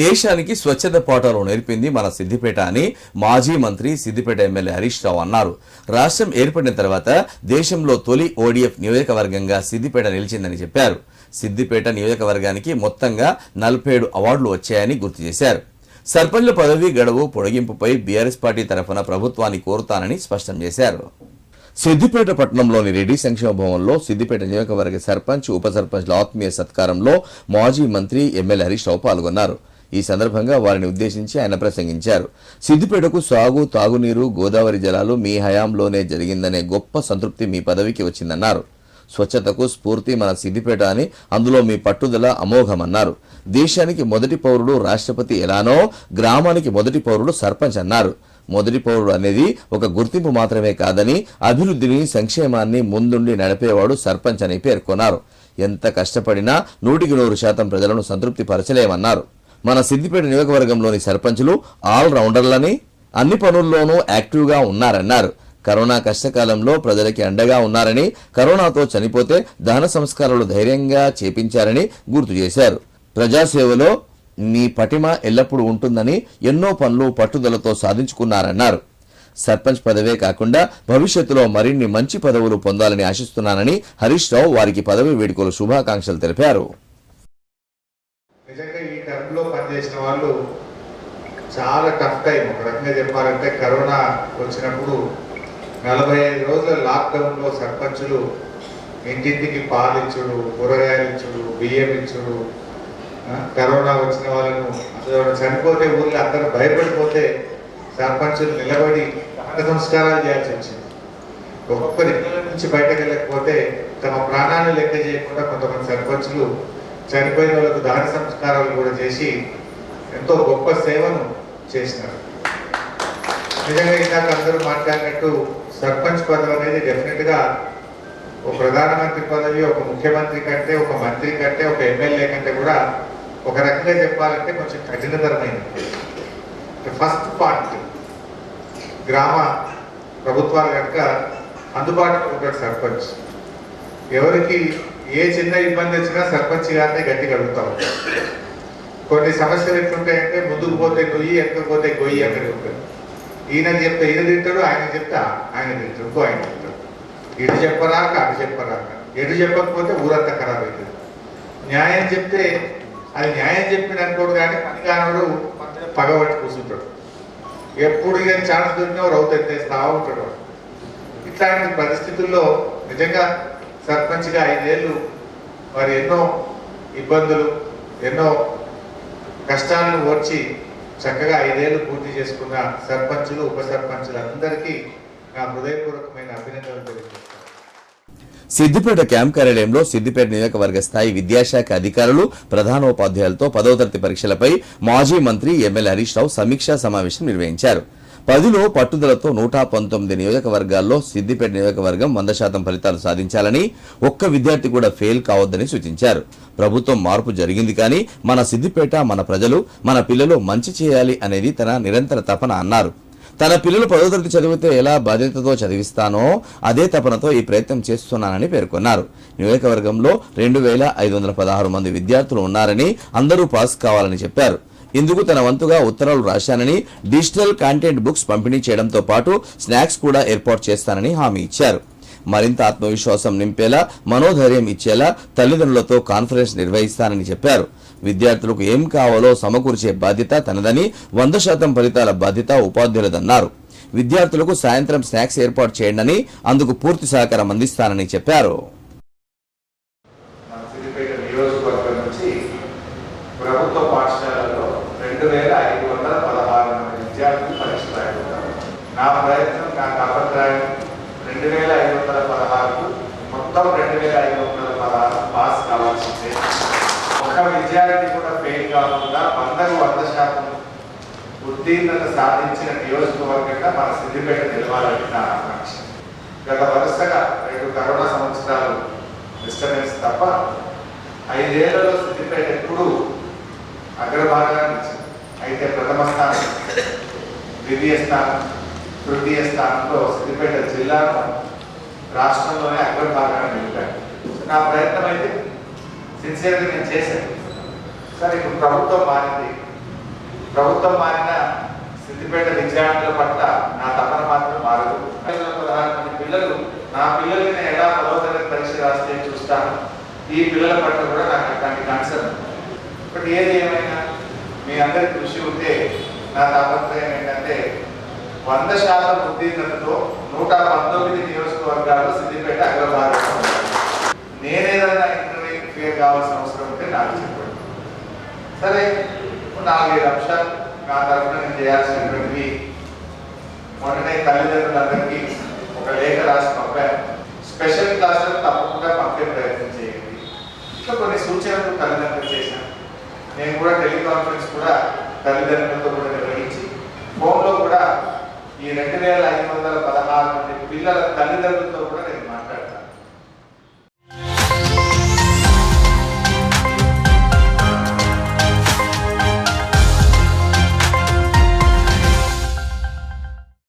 దేశానికి స్వచ్ఛత పాఠాలు నేర్పింది మన సిద్దిపేట అని మాజీ మంత్రి సిద్దిపేట ఎమ్మెల్యే హరీష్ రావు అన్నారు. రాష్ట్రం ఏర్పడిన తర్వాత దేశంలో తొలి ఓడిఎఫ్ నియోజకవర్గంగా సిద్దిపేట నిలిచిందని చెప్పారు. సిద్దిపేట నియోజకవర్గానికి మొత్తంగా నలభై ఏడు అవార్డులు వచ్చాయని గుర్తు చేశారు. సర్పంచ్ల పదవి గడువు పొడిగింపుపై బీఆర్ఎస్ పార్టీ తరఫున ప్రభుత్వాన్ని కోరుతానని స్పష్టం చేశారు. సిద్దిపేట పట్టణంలోని రెడ్డి సంక్షేమ భవన్లో సిద్దిపేట నియోజకవర్గ సర్పంచ్ ఉప సర్పంచ్ల ఆత్మీయ సత్కారంలో మాజీ మంత్రి ఎమ్మెల్యే హరీష్ రావు పాల్గొన్నారు. ఈ సందర్భంగా వారిని ఉద్దేశించి ఆయన ప్రసంగించారు. సిద్దిపేటకు సాగు తాగునీరు గోదావరి జలాలు మీ హయాంలోనే జరిగిందనే గొప్ప సంతృప్తి మీ పదవికి వచ్చిందన్నారు. స్వచ్ఛతకు స్ఫూర్తి మన సిద్దిపేట అని అందులో మీ పట్టుదల అమోఘమన్నారు. దేశానికి మొదటి పౌరుడు రాష్ట్రపతి ఎలానో గ్రామానికి మొదటి పౌరుడు సర్పంచ్ అన్నారు. మొదటి పౌరుడు అనేది ఒక గుర్తింపు మాత్రమే కాదని అభివృద్ధిని సంక్షేమాన్ని ముందుండి నడిపేవాడు సర్పంచ్ అని పేర్కొన్నారు. ఎంత కష్టపడినా నూటికి నూరు శాతం ప్రజలను సంతృప్తి పరచలేమన్నారు మన సిద్దిపేట నియోజకవర్గంలోని సర్పంచులు ఆల్ రౌండర్లని అన్ని పనుల్లోనూ యాక్టివ్గా ఉన్నారన్నారు. కరోనా కష్టకాలంలో ప్రజలకి అండగా ఉన్నారని కరోనాతో చనిపోతే దహన సంస్కారాలు ధైర్యంగా చేపించారని గుర్తు చేశారు. ప్రజాసేవలో మీ పటిమ ఎల్లప్పుడూ ఉంటుందని ఎన్నో పనులు పట్టుదలతో సాధించుకున్నారన్నారు. సర్పంచ్ పదవే కాకుండా భవిష్యత్తులో మరిన్ని మంచి పదవులు పొందాలని ఆశిస్తున్నానని హరీష్ రావు వారికి పదవి వేడుకలు శుభాకాంక్షలు తెలిపారు. చేసిన వాళ్ళు చాలా టఫ్ టైం ఒక రకంగా చెప్పాలంటే కరోనా వచ్చినప్పుడు నలభై ఐదు రోజుల లాక్డౌన్లో సర్పంచులు ఇంటింటికి పాలు ఇచ్చుడు కూరగాయలు ఇచ్చుడు బియ్యం ఇచ్చుడు కరోనా వచ్చిన వాళ్ళను అసలు చనిపోతే ఊళ్ళో అందరూ భయపడిపోతే సర్పంచులు నిలబడి సంస్కారాలు చేయాల్సి వచ్చింది. ఒక్కొక్కరి ఇళ్ళ నుంచి బయటకు వెళ్ళకపోతే తమ ప్రాణాన్ని లెక్క చేయకుండా కొంతమంది సర్పంచులు చనిపోయిన వాళ్ళకు దాన సంస్కారాలు కూడా చేసి ఎంతో గొప్ప సేవను చేసినారు. నిజంగా ఇందాక అందరూ మాట్లాడినట్టు సర్పంచ్ పదవి అనేది డెఫినెట్గా ఒక ప్రధానమంత్రి పదవి ఒక ముఖ్యమంత్రి కంటే ఒక మంత్రి కంటే ఒక ఎమ్మెల్యే కంటే కూడా ఒక రకంగా చెప్పాలంటే కొంచెం కఠినతరమైనది. ఫస్ట్ పాయింట్ గ్రామ ప్రభుత్వాలు కనుక అందుబాటులో ఉంటాడు సర్పంచ్. ఎవరికి ఏ చిన్న ఇబ్బంది వచ్చినా సర్పంచ్ గారిని గట్టిగా అడుగుతా ఉంటారు. కొన్ని సమస్యలు ఎట్లుంటాయంటే ముందుకు పోతే గొయ్యి ఎక్కడికి పోతే గొయ్యి అక్కడ ఉంటుంది ఈయన చెప్తే ఈయన తింటాడు ఆయన చెప్తే ఆయన తింటాడు ఇంకో ఆయన తింటాడు. ఇటు చెప్పరాక అటు చెప్పరాక. ఎటు చెప్పకపోతే ఊరంతా ఖరాబ్ అవుతుంది న్యాయం చెప్తే అది న్యాయం చెప్పిన అనుకోడు కానీ పని కానడు పగబట్టి కూర్చుంటాడు. ఎప్పుడు ఇక ఛాన్స్ దొరికినా రౌత్ ఎత్తేస్తా ఉంటాడు. ఇట్లాంటి పరిస్థితుల్లో నిజంగా సర్పంచ్గా ఐదేళ్ళు మరి ఎన్నో ఇబ్బందులు ఎన్నో కష్టాలను ఓర్చి చక్కగా ఐదేళ్ళు పూర్తి చేసుకున్న సర్పంచులు ఉప సర్పంచులు అందరికీ నా హృదయపూర్వకమైన అభినందనలు తెలియజేస్తాను. సిద్దిపేట క్యాంప్ కార్యాలయంలో సిద్దిపేట నియోజకవర్గ స్థాయి విద్యాశాఖ అధికారులు ప్రధానోపాధ్యాయులతో పదవ తరగతి పరీక్షలపై మాజీ మంత్రి ఎమ్మెల్యే హరీష్ రావు సమీక్షా సమావేశం నిర్వహించారు. పదిలో పట్టుదలతో నూట పంతొమ్మిది నియోజకవర్గాల్లో సిద్దిపేట నియోజకవర్గం వంద శాతం ఫలితాలు సాధించాలని ఒక్క విద్యార్థి కూడా ఫెయిల్ కావద్దని సూచించారు. ప్రభుత్వం మార్పు జరిగింది కానీ మన సిద్దిపేట మన ప్రజలు మన పిల్లలు మంచి చేయాలి అనేది తన నిరంతర తపన అన్నారు. తన పిల్లలు పదో తరగతి చదివితే ఎలా బాధ్యతతో చదివిస్తానో అదే తపనతో ఈ ప్రయత్నం చేస్తున్నానని పేర్కొన్నారు. నియోజకవర్గంలో రెండు వేల ఐదు వందల పదహారు మంది విద్యార్థులు ఉన్నారని అందరూ పాస్ కావాలని చెప్పారు. ఇందుకు తన వంతుగా ఉత్తరాలు రాశానని డిజిటల్ కంటెంట్ బుక్స్ పంపిణీ చేయడంతో పాటు స్నాక్స్ కూడా ఏర్పాటు చేస్తానని హామీ ఇచ్చారు. మరింత ఆత్మవిశ్వాసం నింపేలా మనోధైర్యం ఇచ్చేలా తల్లిదండ్రులతో కాన్ఫరెన్స్ నిర్వహిస్తానని చెప్పారు. విద్యార్థులకు ఏం కావాలో సమకూర్చే బాధ్యత తనదని వంద శాతం ఫలితాల బాధ్యత ఉపాధ్యాయులదన్నారు. విద్యార్థులకు సాయంత్రం స్నాక్స్ ఏర్పాటు చేయండి అందుకు పూర్తి సహకారం అందిస్తానని చెప్పారు మన సిద్దిపేట నియోజకవర్గం నుంచి ప్రభుత్వ పాఠశాలలో రెండు వేల ఐదు వందల పదహారు మంది విద్యార్థులు పరీక్ష రాయబోతారు నా ప్రయత్నం నాకు అభిప్రాయం రెండు వేల ఐదు వందల పదహారు మొత్తం రెండు వేల ఐదు వందల పదహారు పాస్ కావాల్సిందే. ఒక విద్యార్థి కూడా ఫెయిల్ కాకుండా వందకు వంద శాతం ఉత్తీర్ణత సాధించిన నియోజకవర్గంగా మన సిద్ధిపేట నిలవాలని నా ఆకాంక్ష. గత వరుసగా రెండు కరోనా సంవత్సరాలు డిస్టర్బెన్స్ తప్ప ఐదేళ్ళలో సిద్ధిపేట ఎప్పుడు అగ్రభాగాన్ని అయితే ప్రథమ స్థానం ద్వితీయ స్థానం తృతీయ స్థానంలో సిద్దిపేట జిల్లాను రాష్ట్రంలోనే అగ్రభాగాన్ని నిలిపాను నా ప్రయత్నం అయితే సిన్సియర్గా నేను చేశాను. సార్ ఇప్పుడు ప్రభుత్వం మారింది. ప్రభుత్వం మారిన సిద్దిపేట విద్యార్థుల పట్ల నా తపన మాత్రం మారదు. ఐదు పదహారు మంది పిల్లలు నా పిల్లల్ని నేను ఎలా పదవ తరగతి పరీక్ష రాస్తే చూస్తాను? ఈ పిల్లల పట్ల కూడా నాకు అట్లాంటి కన్సర్న్. బట్ ఏది ఏమైనా మీ అందరి కృషి ఉంటే నా తాపత్రయం ఏంటంటే వంద శాతం ఉత్తీర్ణతతో నూట పంతొమ్మిది నియోజకవర్గాలు సిద్దిపేట అగ్రభాగంలో నేనేదన్నా నేనేదైనా ఇంటర్వ్యూ క్లియర్ కావాల్సిన అవసరం ఉంటే నాకు చెప్పండి. సరే నాలుగైదు అంశాలు నా తరఫున నేను చేయాల్సినటువంటివి. మొన్ననే తల్లిదండ్రులందరికీ ఒక లేఖ రాసి పంపాను. స్పెషల్ క్లాసులు తప్పకుండా పంపే ప్రయత్నం చేయండి. ఇట్లా కొన్ని సూచనలు తల్లిదండ్రులు చేశాను నేను కూడా టెలికాన్ఫరెన్స్ కూడా తల్లిదండ్రులతో కూడా నిర్వహించి ఫోన్లో కూడా ఈ రెండు వేల ఐదు వందల పదహారు మంది పిల్లల తల్లిదండ్రులతో కూడా